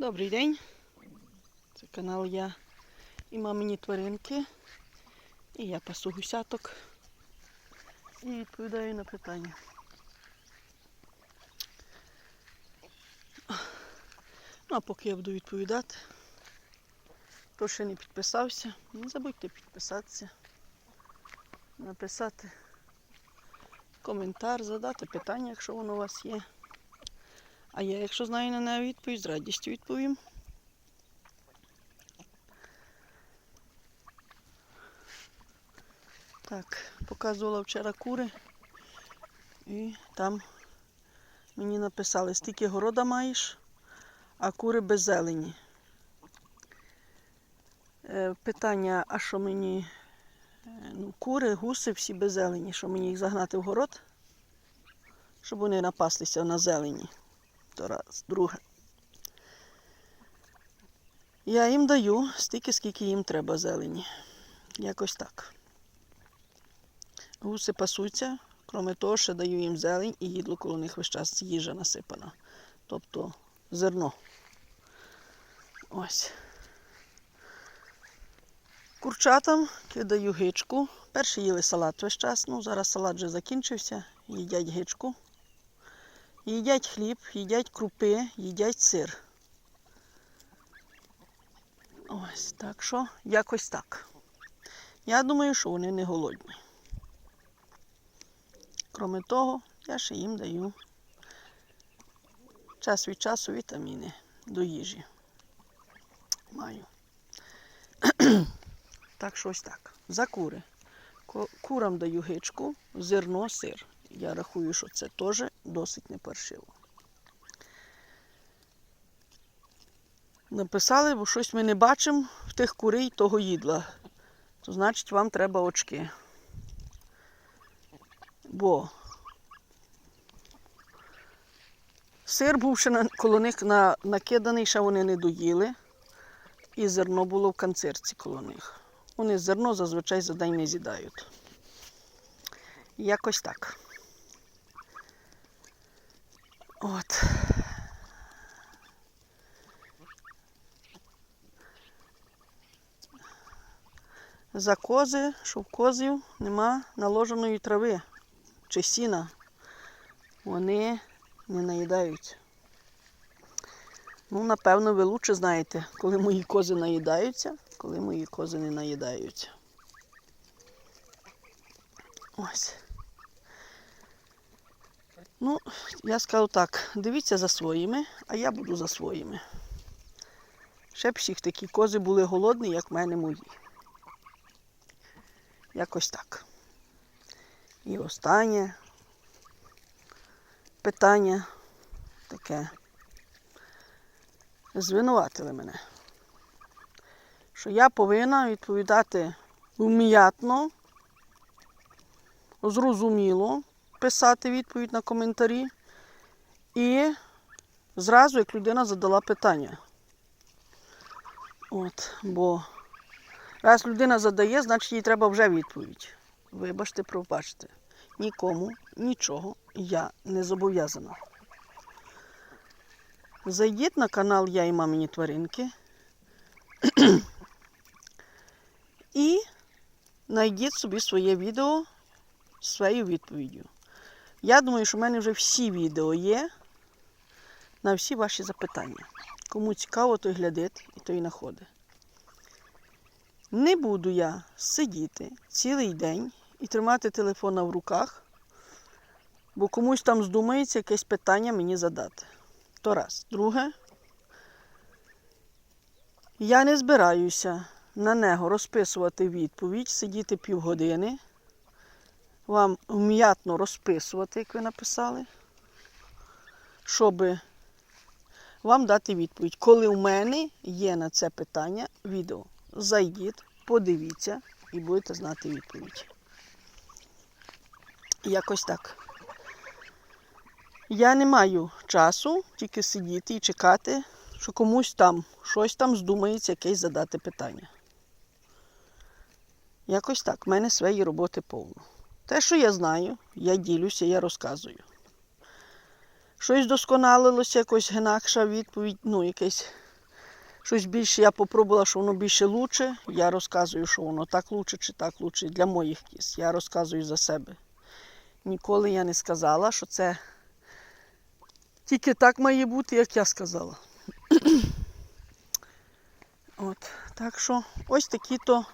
Добрий день. Це канал Я і мамині тваринки. І я пасу гусяток. І відповідаю на питання. Ну, а поки я буду відповідати, хто ще не підписався, не забудьте підписатися, написати коментар, задати питання, якщо воно у вас є. А я, якщо знаю на неї відповідь, з радістю відповім. Так, показувала вчора кури. І там мені написали, стільки города маєш, а кури без зелені. Е, Питання, а що мені е, ну, кури, гуси всі без зелені, що мені їх загнати в город, щоб вони напаслися на зелені. То раз. Друге. Я їм даю стільки, скільки їм треба зелені. Якось так. Гуси пасуться, крім того, ще даю їм зелень і їдло коло них весь час їжа насипана. Тобто зерно. Ось. Курчатам кидаю гичку. Перші їли салат весь час, ну зараз салат вже закінчився, їдять гичку. Їдять хліб, їдять крупи, їдять сир. Ось так що, якось так. Я думаю, що вони не голодні. Кроме того, я ще їм даю час від часу вітаміни до їжі. Маю. так що ось так. За кури. Курам даю гичку, зерно, сир. Я рахую, що це теж досить непаршиво. Написали, бо щось ми не бачимо в тих курей того їдла. То значить вам треба очки. Бо сир був ще на, коло них на, накиданий, ще вони не доїли. І зерно було в канцерці коло них. Вони зерно зазвичай за день не з'їдають. Якось так. От. За кози, що в козів нема наложеної трави чи сіна. Вони не наїдаються. Ну, напевно, ви лучше знаєте, коли мої кози наїдаються, коли мої кози не наїдаються. Ось. Ну, я скажу так, дивіться за своїми, а я буду за своїми. Ще б всіх такі кози були голодні, як в мене мої. Якось так. І останнє питання таке. Звинуватили мене. Що я повинна відповідати вм'ятно, зрозуміло, писати відповідь на коментарі. І зразу, як людина задала питання. От, бо раз людина задає, значить їй треба вже відповідь. Вибачте, пробачте. Нікому нічого я не зобов'язана. Зайдіть на канал Я і мамині тваринки і знайдіть собі своє відео з своєю відповіддю. Я думаю, що в мене вже всі відео є на всі ваші запитання. Кому цікаво, той глядить і той знаходить. Не буду я сидіти цілий день і тримати телефона в руках, бо комусь там здумається якесь питання мені задати. То раз. Друге, я не збираюся на нього розписувати відповідь, сидіти півгодини, вам вм'ятно розписувати, як ви написали, щоб вам дати відповідь. Коли в мене є на це питання відео, зайдіть, подивіться і будете знати відповідь. Якось так. Я не маю часу тільки сидіти і чекати, що комусь там щось там здумається якесь задати питання. Якось так, в мене своєї роботи повно. Те, що я знаю, я ділюся, я розказую. Щось досконалилося, якось інакша відповідь, ну, якесь щось більше я попробувала, що воно більше лучше. Я розказую, що воно так лучше чи так лучше для моїх кіз. Я розказую за себе. Ніколи я не сказала, що це тільки так має бути, як я сказала. От, так що ось такі то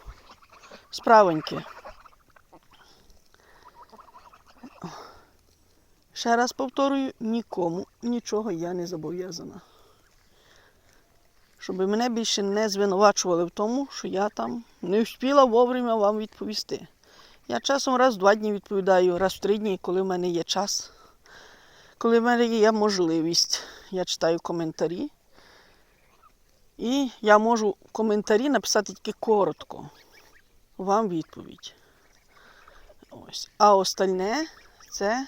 справоньки. Ще раз повторюю, нікому нічого я не зобов'язана. Щоб мене більше не звинувачували в тому, що я там не встигла вовремя вам відповісти. Я часом раз в два дні відповідаю, раз в три дні, коли в мене є час, коли в мене є можливість. Я читаю коментарі. І я можу в коментарі написати тільки коротко. Вам відповідь. Ось. А остальне це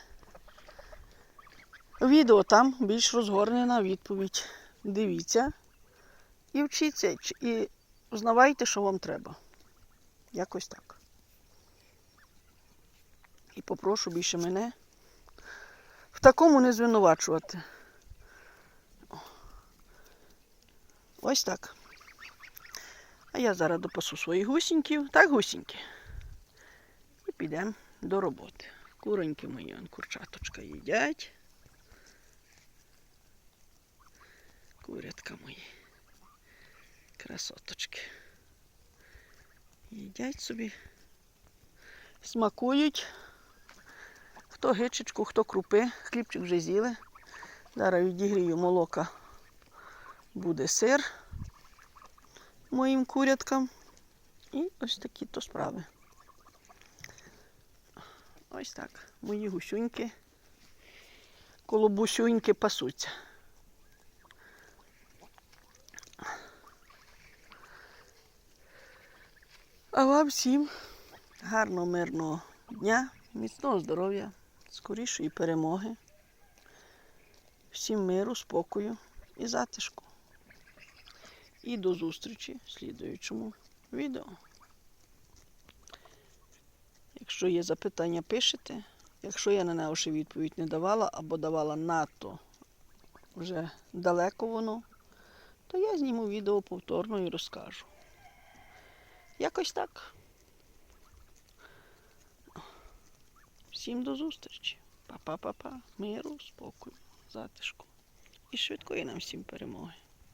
відео там більш розгорнена відповідь. Дивіться і вчіться, і узнавайте, що вам треба. Якось так. І попрошу більше мене в такому не звинувачувати. Ось так. А я зараз допасу своїх гусіньків. Так, гусіньки. І підемо до роботи. Куроньки мої, курчаточка їдять. Курятка мої. Красоточки. Їдять собі. Смакують. Хто гичечку, хто крупи. Хлібчик вже з'їли. Зараз відігрію молока. Буде сир моїм куряткам. І ось такі то справи. Ось так. Мої гусюньки. Коло бусюньки пасуться. А вам всім гарного, мирного дня, міцного здоров'я, скорішої перемоги. Всім миру, спокою і затишку. І до зустрічі в слідуючому відео. Якщо є запитання, пишете. Якщо я на нього ще відповідь не давала або давала надто вже далеко воно, то я зніму відео повторно і розкажу. Якось так. Всім до зустрічі. Па-па-па-па. Миру, спокою, затишку. І швидкої нам всім перемоги.